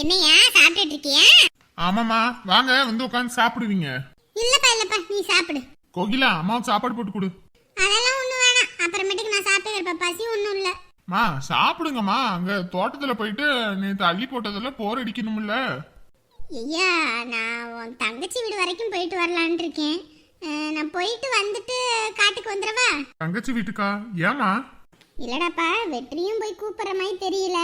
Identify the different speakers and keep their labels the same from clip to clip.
Speaker 1: என்னையா சாப்பிட்டுட்டு இருக்கியா
Speaker 2: ஆமாமா வாங்க வந்து உட்காந்து சாப்பிடுவீங்க.
Speaker 1: இல்லப்பா இல்லப்பா நீ சாப்பிடு.
Speaker 2: கோகிலா அம்மாவுக்கு சாப்பாடு போட்டு கொடு.
Speaker 1: அதெல்லாம் ஒண்ணு வேணாம். அப்புறமேட்டுக்கு நான் சாப்பிட்டுக்கிறப்ப பசி ஒண்ணும் இல்ல.
Speaker 2: மா சாப்பிடுங்கம்மா. அங்க தோட்டத்துல போயிட்டு நேத்து அள்ளி போட்டதுல போர் அடிக்கணும்ல.
Speaker 1: ஐயா நான் உன் தங்கச்சி வீடு வரைக்கும் போயிட்டு வரலான்னு இருக்கேன். நான் போயிட்டு வந்துட்டு காட்டுக்கு வந்துடவா?
Speaker 2: தங்கச்சி வீட்டுக்கா? ஏமா
Speaker 1: இல்லடாப்பா வெற்றியும் போய் கூப்பிடுற மாதிரி தெரியல.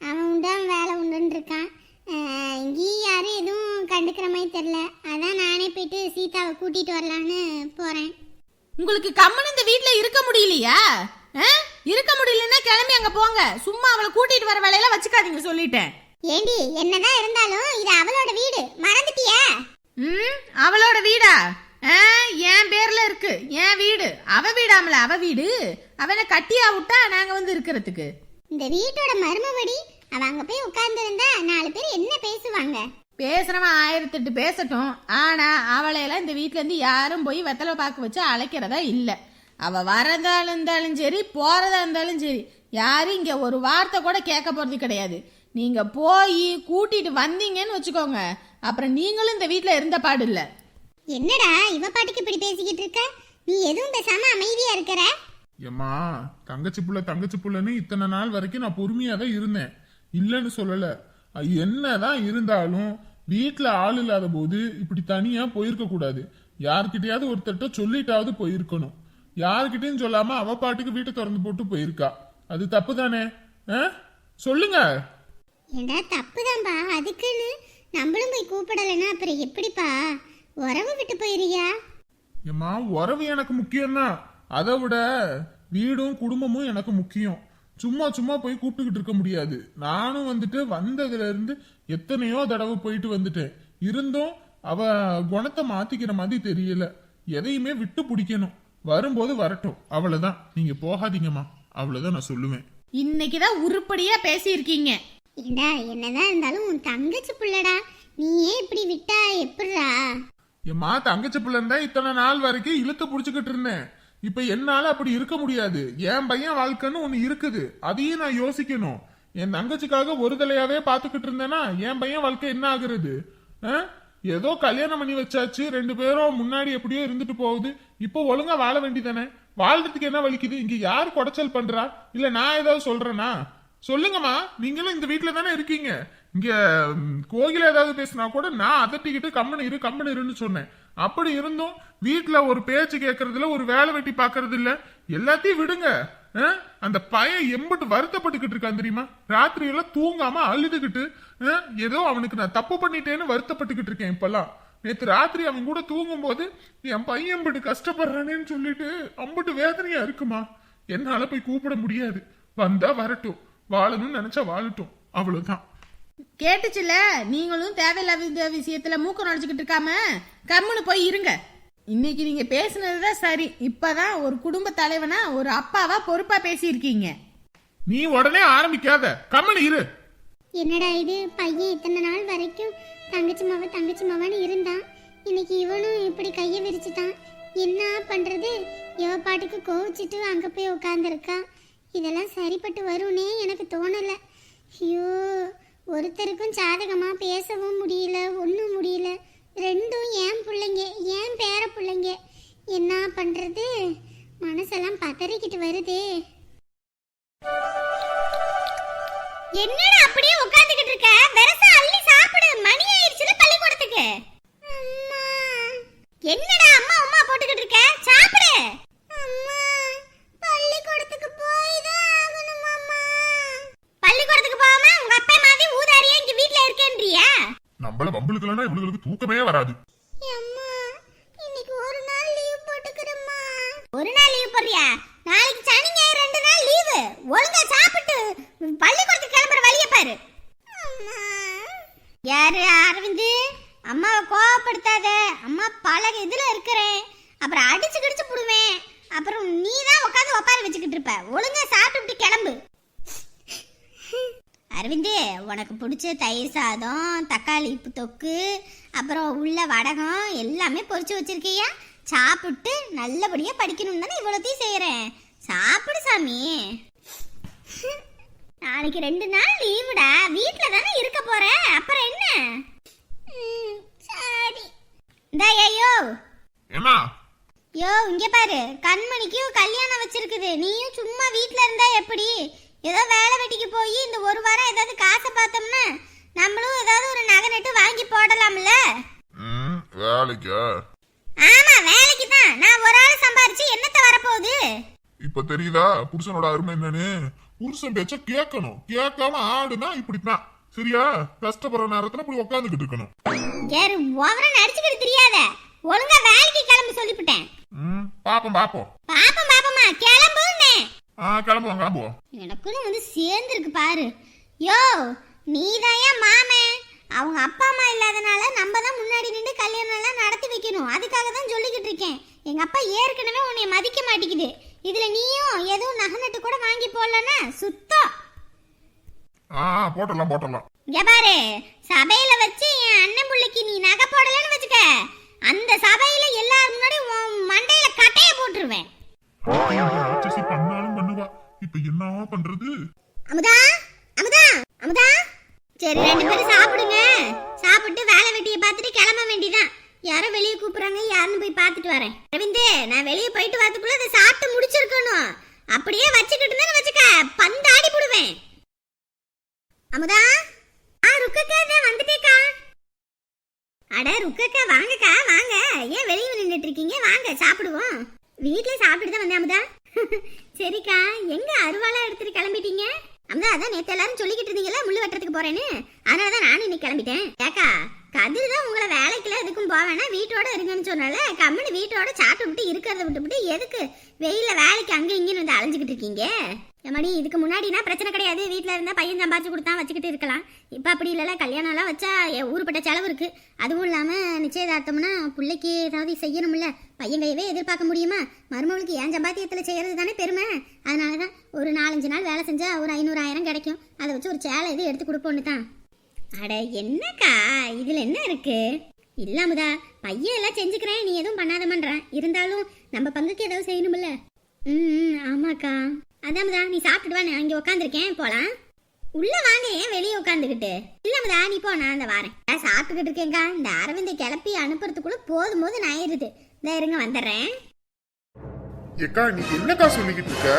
Speaker 1: அவன் உண்டு அவன் வேலை உண்டுன்னு இருக்கான். இங்கேயும் யாரும் எதுவும் கண்டுக்கிற மாதிரி தெரியல. அதான் நானே போயிட்டு சீதாவை கூட்டிட்டு வரலான்னு போறேன்.
Speaker 3: உங்களுக்கு கம்மன் இந்த வீட்ல இருக்க முடியலையா? இருக்க முடியலன்னா கிளம்பி அங்க போங்க. சும்மா அவளை கூட்டிட்டு வர வேலையில வச்சுக்காதீங்க சொல்லிட்டேன்.
Speaker 1: ஏண்டி என்னதான் இருந்தாலும் இது அவளோட வீடு. மறந்துட்டியா?
Speaker 3: ம் அவளோட வீடா? என் பேர்ல இருக்கு. என் வீடு. அவ வீடாமல அவ வீடு. அவனை கட்டியா விட்டா நாங்க வந்து இருக்கிறதுக்கு.
Speaker 1: இந்த வீட்டோட மருமபடி அவ அங்க போய் உட்கார்ந்து நாலு பேர் என்ன பேசுவாங்க?
Speaker 3: பேசுறவன் ஆயிரத்தெட்டு பேசட்டும். ஆனா அவளையெல்லாம் இந்த வீட்ல இருந்து யாரும் போய் வெத்தலை பாக்கு வச்சு அழைக்கிறதா இல்ல. அவ வரதா இருந்தாலும் சரி போறதா இருந்தாலும் சரி யாரும் இங்க ஒரு வார்த்தை கூட கேட்க போறது கிடையாது. நீங்க போய் கூட்டிட்டு வந்தீங்கன்னு வச்சுக்கோங்க. அப்புறம் நீங்களும் இந்த வீட்ல இருந்த பாடு இல்ல.
Speaker 1: என்னடா இவ பாட்டுக்கு இப்படி பேசிக்கிட்டு இருக்க? நீ எதுவும் பேசாம அமைதியா இருக்கிற?
Speaker 2: ஏம்மா தங்கச்சி புள்ள தங்கச்சி புள்ளன்னு இத்தனை நாள் வரைக்கும் நான் பொறுமையா தான் இருந்தேன். இல்லைன்னு சொல்லல. என்னதான் இருந்தாலும் வீட்ல ஆள் இல்லாத போது இப்படி தனியா போயிருக்க கூடாது. யார்கிட்டயாவது ஒருத்தர்ட்ட சொல்லிட்டாவது போயிருக்கணும். யார்கிட்டயும் சொல்லாம அவ பாட்டுக்கு வீட்டை திறந்து போட்டு போயிருக்கா. அது தப்பு தானே சொல்லுங்க.
Speaker 1: ஏண்டா தப்புதான்பா. அதுக்குன்னு நம்மளும் போய் கூப்பிடலைன்னா அப்புறம் எப்படிப்பா? உறவு விட்டு போயிரியா
Speaker 2: ஏம்மா உறவு எனக்கு முக்கியம்தான் அதை விட வீடும் குடும்பமும் எனக்கு முக்கியம். சும்மா சும்மா போய் கூப்பிட்டுக்கிட்டு இருக்க முடியாது. நானும் வந்துட்டு வந்ததுல இருந்து எத்தனையோ தடவை போயிட்டு வந்துட்டேன். இருந்தும் அவ குணத்தை மாத்திக்கிற மாதிரி தெரியல. எதையுமே விட்டு பிடிக்கணும். வரும்போது வரட்டும். அவ்வளவுதான். நீங்க போகாதீங்கம்மா. அவ்வளவுதான் நான் சொல்லுவேன்.
Speaker 3: இன்னைக்குதான் உருப்படியா பேசியிருக்கீங்க.
Speaker 1: ஏண்டா என்னதான் இருந்தாலும் உன் தங்கச்சி புள்ளடா. நீ ஏன் இப்படி விட்டா எப்படிடா?
Speaker 2: எம்மா தங்கச்சி பிள்ளை இருந்தா இத்தனை நாள் வரைக்கும் இழுத்து புடிச்சுக்கிட்டு இருந்தேன். இப்ப என்னால அப்படி இருக்க முடியாது. என் பையன் வாழ்க்கைன்னு ஒண்ணு இருக்குது. அதையும் நான் யோசிக்கணும். என் தங்கச்சிக்காக ஒரு தலையாவே பாத்துக்கிட்டு இருந்தேன்னா என் பையன் வாழ்க்கை என்ன ஆகுறது? ஆ? ஏதோ கல்யாணம் பண்ணி வச்சாச்சு. ரெண்டு பேரும் முன்னாடி எப்படியோ இருந்துட்டு போகுது. இப்போ ஒழுங்கா வாழ வேண்டிதானே வாழ்றதுக்கு என்ன வலிக்குது? இங்க யார் குடைச்சல் பண்றா? இல்ல நான் ஏதாவது சொல்றேனா? சொல்லுங்கம்மா. நீங்களும் இந்த வீட்டில் தானே இருக்கீங்க. இங்க கோயில ஏதாவது பேசினா கூட நான் அதட்டிக்கிட்டு கம்மன் இரு கம்மன் இருன்னு சொன்னேன். அப்படி இருந்தும் வீட்டுல ஒரு பேச்சு கேட்கறதுல ஒரு வேலை வெட்டி பாக்குறது இல்ல. எல்லாத்தையும் விடுங்க. ஆ? அந்த பையன் எம்பிட்டு வருத்தப்பட்டுக்கிட்டு இருக்கான் தெரியுமா? ராத்திரி எல்லாம் தூங்காம அழுதுகிட்டு ஏதோ அவனுக்கு நான் தப்பு பண்ணிட்டேன்னு வருத்தப்பட்டுக்கிட்டு இருக்கேன் இப்பெல்லாம். நேற்று ராத்திரி அவன் கூட தூங்கும் போது என் பையன் எம்பிட்டு கஷ்டப்படுறானேன்னு சொல்லிட்டு அம்பிட்டு வேதனையா இருக்குமா? என்னால போய் கூப்பிட முடியாது. வந்தா வரட்டும். வாழணும்னு நினைச்சா வாழட்டும். அவ்வளவுதான்.
Speaker 3: கேட்டுச்சுல? நீங்களும் தேவையில்லாத விஷயத்துல மூக்க நுழைச்சுக்கிட்டு இருக்காம கம்முன்னு போய் இருங்க. இன்னைக்கு நீங்க பேசுனதுதான் சரி. இப்பதான் ஒரு குடும்ப தலைவனா ஒரு அப்பாவா பொறுப்பா பேசியிருக்கீங்க.
Speaker 2: நீ உடனே ஆரம்பிக்காத. கம்மனு இரு.
Speaker 1: என்னடா இது? பையன் இத்தனை நாள் வரைக்கும் தங்கச்சி மாவ தங்கச்சி மாவான்னு இருந்தான். இன்னைக்கு இவனும் இப்படி கையை விரிச்சுட்டான். என்ன பண்றது? இவ பாட்டுக்கு கோவிச்சிட்டு அங்க போய் உட்காந்துருக்கா இதெல்லாம் சரிப்பட்டு வரும்னே எனக்கு தோணல. ஐயோ. ஒருத்தருக்கும் சாதகமாக பேசவும் முடியல ஒன்றும் முடியல. ரெண்டும் ஏன் பிள்ளைங்க ஏன் பேர பிள்ளைங்க? என்ன பண்ணுறது மனசெல்லாம் பதறிக்கிட்டு வருதே. என்னடா அப்படியே உட்காந்துக்கிட்டு இருக்க? வெரசா அள்ளி சாப்பிடு. மணி ஆயிடுச்சுல பள்ளிக்கூடத்துக்கு. என்னடா அம்மா அம்மா போட்டுக்கிட்டு இருக்க? சாப்பிடு.
Speaker 2: நம்மள வம்பளுக்கலன்னா தூக்கமே வராது.
Speaker 1: இன்னைக்கு ஒரு நாள் லீவ் ஒரு நாள் லீவ் போடுறியா? நாளைக்கு சனி ஞாயிறு ரெண்டு நாள் லீவு ஒழுங்கா சாப்பிட்டு பள்ளிக்கூடத்துக்கு கிளம்புற வழிய பாரு. யாரு? அரவிந்த். அம்மாவை கோவப்படுத்தாத. அம்மா பல இதுல இருக்கிறேன். அப்புறம் அடிச்சு கிடிச்சு புடுவேன். அப்புறம் நீ தான் உட்காந்து ஒப்பாரி வச்சுக்கிட்டு இருப்ப. ஒழுங்கா சாப்பிட்டு கிளம்பு. அரவிந்து உனக்கு பிடிச்ச தயிர் சாதம் தக்காளி தொக்கு அப்புறம் உள்ள வடகம் எல்லாமே பொரிச்சு வச்சிருக்கியா? சாப்பிட்டு நல்லபடியா படிக்கணும் தானே இவ்வளோத்தையும் செய்யறேன். சாப்பிடு சாமி. நாளைக்கு ரெண்டு நாள் லீவுடா. வீட்ல தானே இருக்க போற? அப்புறம் என்ன? சரி. இந்தா ஐயோ
Speaker 2: ஏமா
Speaker 1: யோ இங்க பாரு. கண்மணிக்கும் கல்யாணம் வச்சிருக்குது. நீயும் சும்மா வீட்ல இருந்தா எப்படி? ஏதோ வேலை வெட்டிக்கு போய் இந்த ஒரு வாரம் ஏதாவது காசை பார்த்தோம்னா நம்மளும் ஏதாவது ஒரு நகை நட்டு வாங்கி போடலாம்ல.
Speaker 2: ம் வேலைக்கா.
Speaker 1: ஆமா வேலைக்கு தான். நான் ஒரு ஆள் சம்பாரிச்சு என்னத்த வரப்போகுது?
Speaker 2: இப்ப தெரியுதா? புருஷனோட அருமை என்னன்னு? புருஷன் பேச்ச கேட்கணும் கேட்காம ஆடுனா இப்படித்தான். சரியா? கஷ்டப்படுற நேரத்துல இப்படி உட்காந்துக்கிட்டு இருக்கணும்.
Speaker 1: யாரு ஓவரா நடிச்சுக்கிட்டு தெரியாத. ஒழுங்கா வேலைக்கு கிளம்பி சொல்லிவிட்டேன்
Speaker 2: ம் பாப்போம் பாப்போம்.
Speaker 1: பாப்போம் பாப்போமா கிளம்புன்னே.
Speaker 2: ஆ கிளம்புவோம் கிளம்புவோம்
Speaker 1: எனக்குன்னு வந்து சேர்ந்துருக்கு பாரு யோ நீதான் ஏன் மாமே அவங்க அப்பா அம்மா இல்லாதனால நம்ம தான் முன்னாடி நின்று கல்யாணம் எல்லாம் நடத்தி வைக்கணும் அதுக்காக தான் சொல்லிக்கிட்டு இருக்கேன் எங்க அப்பா ஏற்கனவே உன்னை மதிக்க மாட்டேங்குது இதுல நீயும் எதுவும் நகை கூட வாங்கி போடலன்னா சுத்தம்
Speaker 2: ஆ ஆ, போட்டுடலாம் போட்டுடலாம்
Speaker 1: இங்க பாரு சபையில வச்சு என் அண்ணன் புள்ளைக்கு நீ நகை போடலன்னு வச்சுக்க அந்த சபையில எல்லாரும் முன்னாடி மண்டையில கட்டைய போட்டுருவேன்
Speaker 2: இப்ப என்ன பண்றது?
Speaker 1: அமுதா அமுதா அமுதா. சரி ரெண்டு பேரும் சாப்பிடுங்க. சாப்பிட்டு வேலை வெட்டியை பார்த்துட்டு கிளம்ப வேண்டியதான் யாரோ வெளியே கூப்பிடுறாங்க யாருன்னு போய் பார்த்துட்டு வரேன். அரவிந்து நான் வெளியே போயிட்டு வரதுக்குள்ள அதை சாப்பிட்டு முடிச்சிருக்கணும். அப்படியே வச்சுக்கிட்டு இருந்தேன்னு வச்சுக்க பந்தாடி போடுவேன். அமுதா ஆ ருக்கக்கா இதோ வந்துட்டேக்கா. அட ருக்கக்கா வாங்கக்கா வாங்க. ஏன் வெளியே நின்றுட்டு இருக்கீங்க? வாங்க சாப்பிடுவோம். வீட்டுல சாப்பிட்டு தான் வந்தேன் அமுதா. சரிக்கா எங்க அருவாளா எடுத்துட்டு கிளம்பிட்டீங்க? அம்மா அதான் நேத்து எல்லாரும் சொல்லிக்கிட்டு இருந்தீங்களா முள்ளு வெட்டுறதுக்கு போறேன்னு. அதனால தான் நானும் இன்னைக்கு கிளம்பிட்டேன். ஏக்கா கதிர் தான் உங்களை வேலைக்குலாம் எதுக்கும் போவேனா வீட்டோட இருங்கன்னு சொன்னால கம்முன்னு வீட்டோட சாப்பிட்டு விட்டு இருக்கிறத விட்டு விட்டு எதுக்கு? வெயில வேலைக்கு அங்கே இங்கேன்னு வந்து அலைஞ்சுக்கிட்டு இருக்கீங்க? எம்மாடி இதுக்கு முன்னாடினா பிரச்சனை கிடையாது. வீட்டில் இருந்தால் பையன் சம்பாரிச்சு கொடுத்தா வச்சுக்கிட்டு இருக்கலாம். இப்போ அப்படி இல்லைல்ல கல்யாணம்லாம் வச்சா ஊருப்பட்ட செலவு இருக்கு. அதுவும் இல்லாமல் நிச்சயதார்த்தம்னா பிள்ளைக்கு ஏதாவது செய்யணும்ல. பையன் கையவே எதிர்பார்க்க முடியுமா? மருமகளுக்கு ஏன் சம்பாத்தியத்தில் செய்கிறது தானே பெருமை? அதனால தான் ஒரு நாலஞ்சு நாள் வேலை செஞ்சால் ஒரு ஐநூறு ஆயிரம் கிடைக்கும். அதை வச்சு ஒரு சேலை இது எடுத்து கொடுப்போன்னு தான். அட என்னக்கா? இதில் என்ன இருக்கு? இல்லாமதா பையன் எல்லாம் செஞ்சுக்கிறேன் நீ எதுவும் பண்ணாதமன்றேன் இருந்தாலும் நம்ம பங்குக்கு ஏதாவது செய்யணும்ல. ம் ம், ஆமாக்கா. அதாமதா நீ சாப்பிட்டுட்டு வா நான் இங்கே உட்காந்துருக்கேன் போலாம். உள்ள வாங்க ஏன் வெளியே உட்காந்துக்கிட்டு இல்லாமதா நீ போ நான் இந்த வாரேன். நான் சாப்பிட்டுக்கிட்டு இருக்கேங்க்கா இந்த அரவிந்தை கிளப்பி அனுப்புறதுக்குள்ள போதும் போது நான் ஆயிருது. இந்த இருங்க வந்துடுறேன்.
Speaker 2: ஏக்கா நீ என்னக்கா சொல்லிக்கிட்டு இருக்க?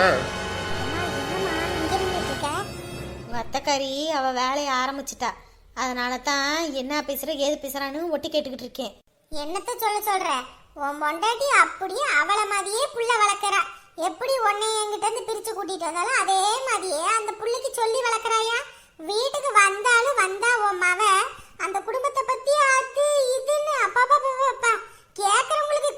Speaker 4: உங்க அத்தைக்காரி அவ வேலையை ஆரம்பிச்சிட்டா. அதனால தான் என்ன பேசுற ஏது பேசுறான்னு ஒட்டி கேட்டுக்கிட்டு இருக்கேன்.
Speaker 1: என்னத்த சொல்ல சொல்ற? உன் பொண்டாட்டி அப்படியே அவள மாதிரியே புள்ள வளர்க்கறா. எப்படி உன்னை என்கிட்ட இருந்து பிரிச்சு கூட்டிட்டு வந்தாலும் அதே மாதிரியே அந்த புள்ளைக்கு சொல்லி வளர்க்குறாயா? வீட்டுக்கு வந்தாலும் வந்தா உன் மவ. அந்த குடும்பத்தை பத்தி அது இதுன்னு அப்பா அப்பா அப்பா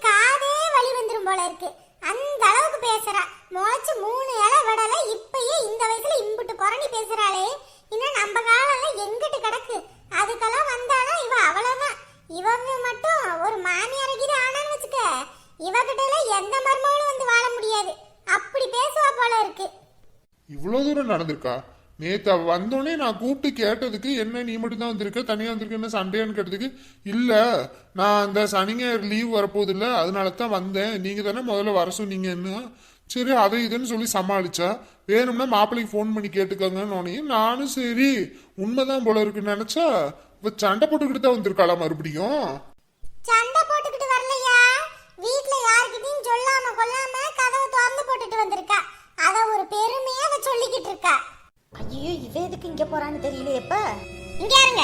Speaker 1: காதே வழி வந்துடும் போல இருக்கு. அந்த அளவுக்கு பேசுறா. முளைச்சு மூணு இலை விடல இப்பயே இந்த வயசுல இம்புட்டு குரணி பேசுறாளே. இன்னும் நம்ம காலம் எங்கிட்டு கிடக்கு அதுக்கெல்லாம் வந்தானா இவ அவ்வளவுதான் இவங்க மட்டும் ஒரு மாமியார் கீது ஆனான்னு வச்சுக்க இவகிட்ட எல்லாம் எந்த மருமகளும் வந்து வாழ முடியாது அப்படி பேசுவா போல இருக்கு
Speaker 2: நடந்திருக்கா? நேற்று அவ வந்தோடனே நான் கூப்பிட்டு கேட்டதுக்கு என்ன நீ மட்டும் தான் வந்திருக்க? தனியாக வந்திருக்க? என்ன சண்டையான்னு கேட்டதுக்கு? இல்லை நான் அந்த சனி ஞாயிறு லீவ் வரப்போகுது இல்லை அதனால தான் வந்தேன். நீங்கள் தானே முதல்ல வர சொன்னீங்கன்னு. சரி அதை இதுன்னு சொல்லி சமாளிச்சா? வேணும்னா மாப்பிள்ளைக்கு ஃபோன் பண்ணி கேட்டுக்கோங்கன்னு நானும் சரி. உண்மைதான் போல இருக்குன்னு நினச்சா இப்போ சண்டை போட்டுக்கிட்டு தான் வந்திருக்காளா மறுபடியும்?
Speaker 1: சண்டை போட்டுக்கிட்டு வரலையா? வீட்டில் யாருக்கிட்டையும் சொல்லாம கொள்ளாம கதவை திறந்து போட்டுட்டு வந்திருக்கா. அத ஒரு பெருமையா அவ சொல்லிக்கிட்டு இருக்கா.
Speaker 4: ஐயோ இவ எதுக்கு இங்க போறான்னு தெரியல எப்ப
Speaker 1: இங்க இருங்க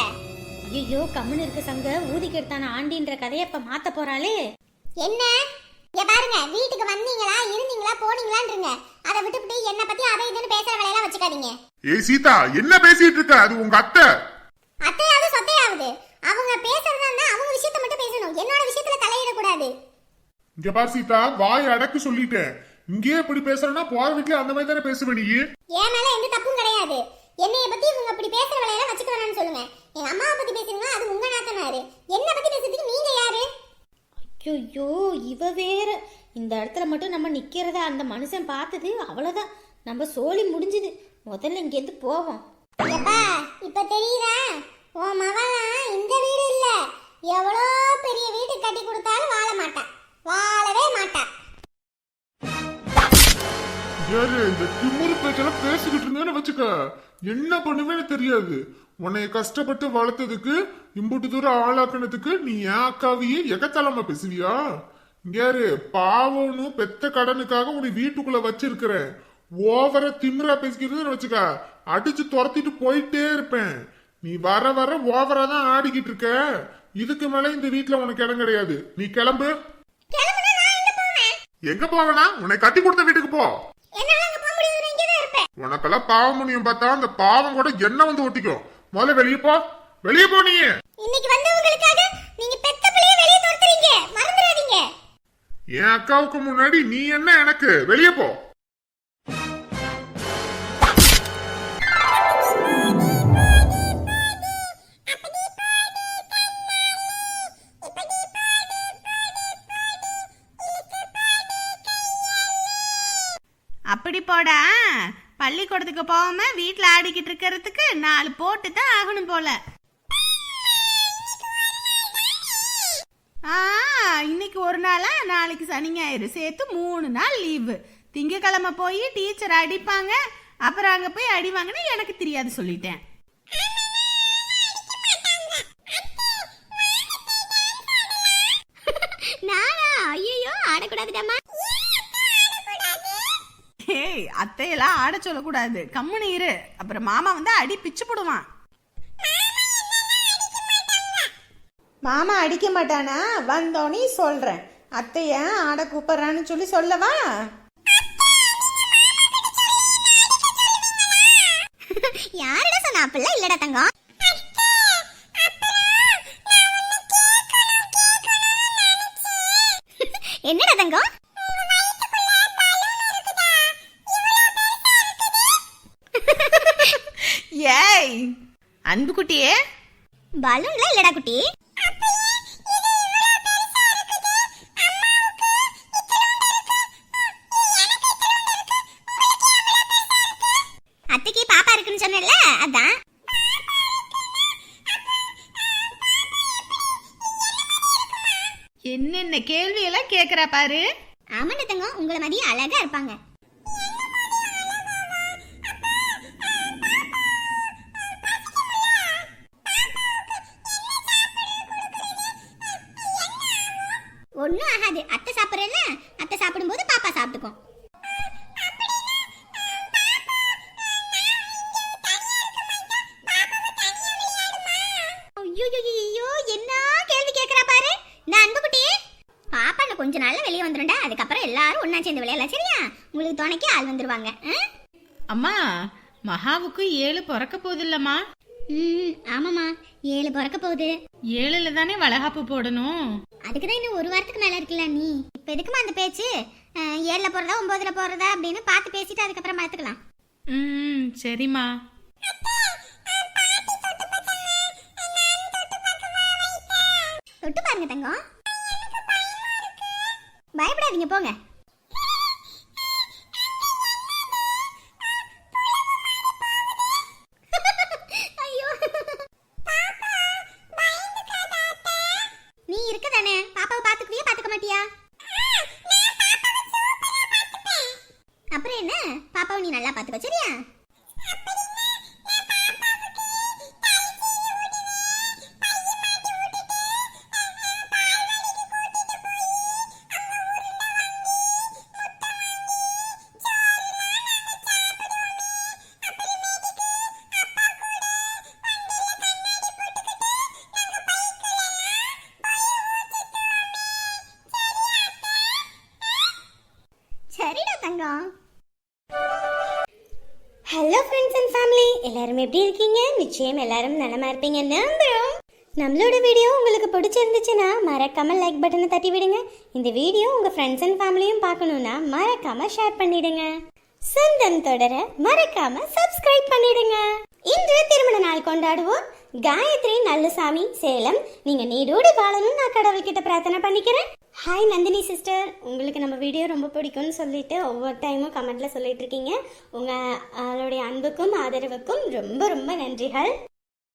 Speaker 4: ஐயோ கம்முன்னு இருக்க சங்க ஊதிக்கு எடுத்தான ஆண்டின்ற கதையை இப்ப மாத்த போறாளே.
Speaker 1: என்ன? இங்க பாருங்க வீட்டுக்கு வந்தீங்களா இருந்தீங்களா போனீங்களான்றீங்க. அதை விட்டுவிட்டு என்ன பத்தி அதை இதுன்னு பேசுற வேலையெல்லாம் வச்சுக்காதீங்க.
Speaker 2: ஏய் சீதா என்ன பேசிட்டு இருக்க? அது உங்க அத்தை.
Speaker 1: அத்தையாவது சொத்தையாவது. அவங்க பேசுறதா இருந்தா அவங்க விஷயத்த மட்டும் பேசணும். என்னோட விஷயத்துல தலையிடக்கூடாது.
Speaker 2: இங்க பார் சீதா வாய் அடக்கு சொல்லிட்டேன். இங்கேயே இப்படி பேசுறேன்னா போற வீட்டுல அந்த மாதிரி தானே பேசுவ நீ?
Speaker 1: என் மேல எந்த தப்பும் கிடையாது. என்னைய பத்தி இவங்க அப்படி பேசுற வேலையெல்லாம் வச்சுக்க வேணாம்னு சொல்லுங்க. எங்க அம்மாவை பத்தி பேசுறீங்களா அது உங்க நாத்தனாரு என்ன பத்தி பேசுறதுக்கு நீங்க யாரு?
Speaker 4: ஐயோ இவ வேற. இந்த இடத்துல மட்டும் நம்ம நிக்கிறத? அந்த மனுஷன் பார்த்தது அவ்வளவுதான். நம்ம சோலி முடிஞ்சுது. முதல்ல இங்கேருந்து போவோம்.
Speaker 1: எப்பா இப்ப தெரியுதா? உன் மவன் இந்த வீடு இல்ல. எவ்வளோ பெரிய வீடு கட்டி கொடுத்தாலும் வாழ மாட்டான் வாழவே மாட்டான்
Speaker 2: யாரு இந்த திமுரு பேச்செல்லாம் பேசிக்கிட்டு இருந்தேன்னு வச்சுக்க. என்ன பண்ணுவேன்னு தெரியாது. உன்னைய கஷ்டப்பட்டு வளர்த்ததுக்கு இம்புட்டு தூரம் ஆளாக்குனதுக்கு நீ என் அக்காவையே எகத்தலமா பேசுவியா? இங்க யாரு? பாவம்னு பெத்த கடனுக்காக உன்னை வீட்டுக்குள்ள வச்சிருக்கிறேன் ஓவரா திமிரா பேசிக்கிறதுன்னு வச்சுக்க. அடிச்சு துரத்திட்டு போயிட்டே இருப்பேன். நீ வர வர ஓவரா தான் ஆடிக்கிட்டு இருக்க. இதுக்கு மேல இந்த வீட்ல உனக்கு இடம் கிடையாது. நீ கிளம்பு.
Speaker 1: எங்க போவேனா?
Speaker 2: உன்னை கட்டி கொடுத்த வீட்டுக்கு போ.
Speaker 1: என்னால அங்க போக முடியாது நான் இங்கே தான் இருப்பேன்.
Speaker 2: உனக்கெல்லாம் பாவம் முடியும் பார்த்தா அந்த பாவம் கூட என்ன வந்து ஒட்டிக்கும் முதல்ல வெளியே போ. வெளியே போ நீ.
Speaker 1: இன்னைக்கு வந்தவங்களுக்காக நீங்க பெத்த பிள்ளைய வெளியே துரத்துறீங்க. மறந்துடாதீங்க.
Speaker 2: என் அக்காவுக்கு முன்னாடி நீ என்ன எனக்கு? வெளியே போ.
Speaker 3: பள்ளிக்கூடத்துக்கு போகாம வீட்டில் ஆடிக்கிட்டு இருக்கிறதுக்கு நாலு போட்டு தான் ஆகணும் போல. ஆ இன்னைக்கு ஒரு நாளா நாளைக்கு சனி ஞாயிறு. சேர்த்து மூணு நாள் லீவு. திங்கக்கிழமை போய் டீச்சர் அடிப்பாங்க. அப்புறம் அங்கே போய் அடி வாங்கினா எனக்கு தெரியாது சொல்லிட்டேன். ஏய் அத்தையெல்லாம் ஆட சொல்லக்கூடாது. கம்முனு இரு. அப்புறம் மாமா வந்து அடி பிச்சு போடுவான். மாமா அடிக்க மாட்டானா? வந்தோனே சொல்றேன். அத்தைய ஆட கூப்பிடுறான்னு சொல்லி சொல்லவா?
Speaker 1: யாருடா சொன்ன? அப்பெல்லாம் இல்லடா தங்கம்.
Speaker 3: ஏய் அன்புக்குட்டியே.
Speaker 1: பலூன்ல இல்லடா குட்டி. அத்தைக்கு பாப்பா இருக்குன்னு சொன்னேன்ல அதான்.
Speaker 3: என்னென்ன கேள்வியெல்லாம் கேட்குறா பாரு.
Speaker 1: ஆமாண்ட தங்கம் உங்களை மாதிரி அழகா இருப்பாங்க. உங்களுக்கு துணைக்கு ஆள் வந்துருவாங்க?
Speaker 3: அம்மா மகாவுக்கு ஏழு பிறக்க போகுது இல்லம்மா
Speaker 1: ம் ஆமாம்மா. ஏழு பிறக்க போகுது.
Speaker 3: ஏழுல தானே வளகாப்பு போடணும்.
Speaker 1: அதுக்கு தான் இன்னும் ஒரு வாரத்துக்கு மேல இருக்குல்ல நீ. இப்போ எதுக்குமா அந்த பேச்சு? ஏழுல போறதா ஒன்பதுல போறதா அப்படின்னு பார்த்து பேசிட்டு அதுக்கப்புறம் பார்த்துக்கலாம்
Speaker 3: ம் சரிம்மா.
Speaker 1: தொட்டு பாருங்க தங்கம். பயப்படாதீங்க போங்க.
Speaker 4: எல்லாரும் எப்படி இருக்கீங்க? நிச்சயம் எல்லாரும் நலமா இருப்பீங்க. நம்புறோம் நம்மளோட வீடியோ உங்களுக்கு பிடிச்சிருந்துச்சுன்னா மறக்காம லைக் பட்டனை தட்டி விடுங்க. இந்த வீடியோ உங்க ஃப்ரெண்ட்ஸ் அண்ட் ஃபேமிலியும் பார்க்கணும்னா மறக்காம ஷேர் பண்ணிடுங்க. சொந்தம் தொடர மறக்காம சப்ஸ்கிரைப் பண்ணிடுங்க. இன்று திருமண நாள் கொண்டாடுவோம். காயத்ரி நல்லசாமி சேலம் நீங்க நீடோடி வாழணும் நான் கடவுள்கிட்ட பிரார்த்தனை பண்ணிக்கிறேன். ஹாய் நந்தினி சிஸ்டர் உங்களுக்கு நம்ம வீடியோ ரொம்ப பிடிக்கும்னு சொல்லிட்டு ஒவ்வொரு டைமும் கமெண்ட்ல சொல்லிட்டு இருக்கீங்க. உங்க அன்புக்கும் ஆதரவுக்கும் ரொம்ப ரொம்ப நன்றிகள்.